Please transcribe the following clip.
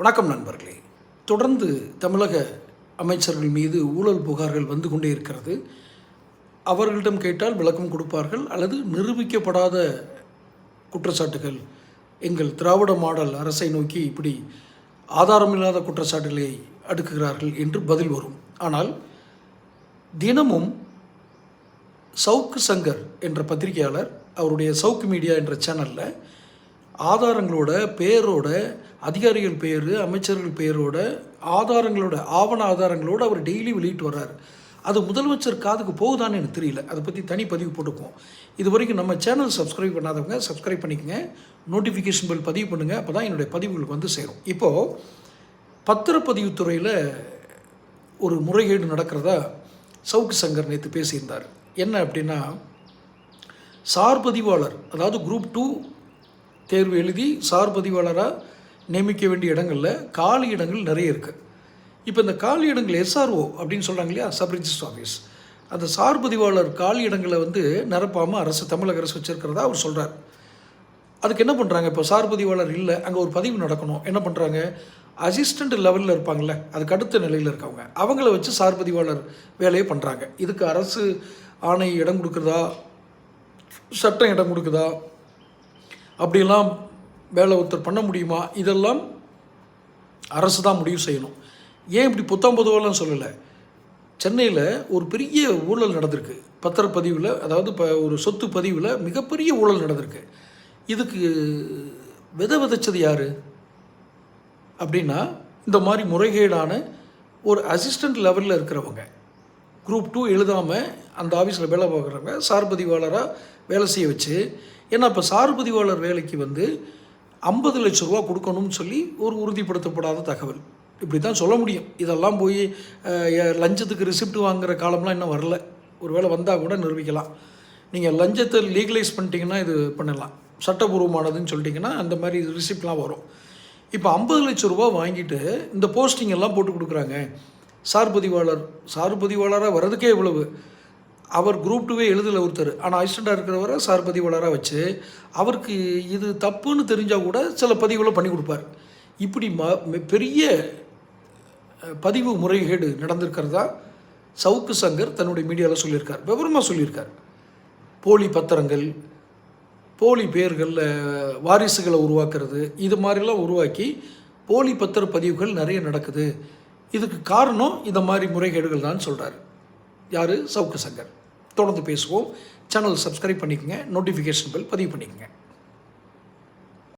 வணக்கம் நண்பர்களே. தொடர்ந்து தமிழக அமைச்சர்கள் மீது ஊழல் புகார்கள் வந்து கொண்டே இருக்கிறது. அவர்களிடம் கேட்டால் விளக்கம் கொடுப்பார்கள் அல்லது நிரூபிக்கப்படாத குற்றச்சாட்டுகள். எங்கள் திராவிட மாடல் அரசை நோக்கி இப்படி ஆதாரமில்லாத குற்றச்சாட்டுகளை அடுக்குகிறார்கள் என்று பதில் வரும். ஆனால் தினமும் சவுக்கு சங்கர் என்ற பத்திரிகையாளர் அவருடைய சவுக்கு மீடியா என்ற சேனலில் ஆதாரங்களோட பேரோட அதிகாரிகள் பேர் அமைச்சர்கள் பேரோட ஆதாரங்களோட ஆவண ஆதாரங்களோடு அவர் டெய்லி வெளியிட்டு வர்றாரு. அது முதலமைச்சர் காதுக்கு போகுதான்னு எனக்கு தெரியல. அதை பற்றி தனி பதிவு போட்டுக்குவோம். இது வரைக்கும் நம்ம சேனல் சப்ஸ்கிரைப் பண்ணாதவங்க சப்ஸ்கிரைப் பண்ணிக்கங்க. நோட்டிஃபிகேஷன் பில் பதிவு பண்ணுங்கள் அப்போ தான் என்னுடைய பதிவுகளுக்கு வந்து சேரும். இப்போது பத்திரப்பதிவுத்துறையில் ஒரு முறைகேடு நடக்கிறதா சவுக்கு சங்கர் நேற்று பேசியிருந்தார். என்ன அப்படின்னா சார் பதிவாளர் அதாவது குரூப் டூ தேர்வு எழுதி சார் பதிவாளராக நியமிக்க வேண்டிய இடங்களில் காலி இடங்கள் நிறைய இருக்குது இப்போ இந்த காலி இடங்கள் எஸ்ஆர்ஓ அப்படின்னு சொல்கிறாங்க இல்லையா? சப் ரிஜிஸ்டர் ஆஃபீஸ் அந்த சார் பதிவாளர் காலி இடங்களை வந்து நிரப்பாமல் அரசு தமிழக அரசு வச்சுருக்கிறதா அவர் சொல்கிறார் அதுக்கு என்ன பண்ணுறாங்க இப்போ சார் பதிவாளர் இல்லை அங்கே ஒரு பதிவு நடக்கணும். என்ன பண்ணுறாங்க அசிஸ்டண்ட் லெவலில் இருப்பாங்கள்ல அதுக்கு அடுத்த நிலையில் இருக்கவங்க அவங்கள வச்சு சார் பதிவாளர் வேலையை பண்ணுறாங்க இதுக்கு அரசு ஆணை இடம் கொடுக்குறதா? சட்டம் இடம் கொடுக்குதா? அப்படிலாம் வேலை ஒருத்தர் பண்ண முடியுமா? இதெல்லாம் அரசு தான் முடிவு செய்யணும். ஏன் இப்படி புத்தம் பொதுவெல்லாம் சொல்லலை? சென்னையில் ஒரு பெரிய ஊழல் நடந்திருக்கு. பத்திரப்பதிவில் அதாவது இப்போ ஒரு சொத்து பதிவில் மிகப்பெரிய ஊழல் நடந்திருக்கு. இதுக்கு விதை விதைச்சது யார்? அப்படின்னா இந்த மாதிரி முறைகேடான ஒரு அசிஸ்டண்ட் லெவலில் இருக்கிறவங்க. குரூப் டூ எழுதாமல் அந்த ஆஃபீஸில் வேலை பார்க்குறவங்க சார் பதிவாளராக வேலை செய்ய வச்சு ஏன்னா இப்போ சார் பதிவாளர் வேலைக்கு வந்து ஐம்பது லட்ச ரூபா கொடுக்கணும்னு சொல்லி ஒரு உறுதிப்படுத்தப்படாத தகவல். இப்படி தான் சொல்ல முடியும். இதெல்லாம் போய் லஞ்சத்துக்கு ரிசிப்ட் வாங்குற காலம்லாம் இன்னும் வரல. ஒரு வேளை வந்தால் கூட நிரூபிக்கலாம். நீங்கள் லஞ்சத்தை லீகலைஸ் பண்ணிட்டீங்கன்னா இது பண்ணலாம். சட்டபூர்வமானதுன்னு சொல்லிட்டீங்கன்னா அந்த மாதிரி ரிசிப்ட்லாம் வரும். இப்போ ஐம்பது லட்ச ரூபா வாங்கிட்டு இந்த போஸ்டிங் எல்லாம் போட்டு கொடுக்குறாங்க. சார் பதிவாளர் சார் பதிவாளராக வர்றதுக்கே இவ்வளவு. அவர் குரூப் டூவே எழுதல ஒருத்தர். ஆனால் அசிஸ்டண்ட்டாக இருக்கிறவரை சார் பதிவாளராக வச்சு அவருக்கு இது தப்புன்னு தெரிஞ்சால் கூட சில பதிவுகளை பண்ணி கொடுப்பார். இப்படி ம பெரிய பதிவு முறைகேடு நடந்திருக்கிறதா சவுக்கு சங்கர் தன்னுடைய மீடியாவில் சொல்லியிருக்கார். விவரமாக சொல்லியிருக்கார். போலி பத்திரங்கள் போலி பேர்களில் வாரிசுகளை உருவாக்குறது இது மாதிரிலாம் உருவாக்கி போலி பத்திர பதிவுகள் நிறைய நடக்குது. இதுக்கு காரணம் இந்த மாதிரி முறைகேடுகள் தான் சொல்கிறார் யார்? சவுக்கு சங்கர். தொடர்ந்து பேசுவோம். சேனல் சப்ஸ்கிரைப் பண்ணிக்கங்க. நோட்டிஃபிகேஷன் பில் பதிவு பண்ணிக்கங்க.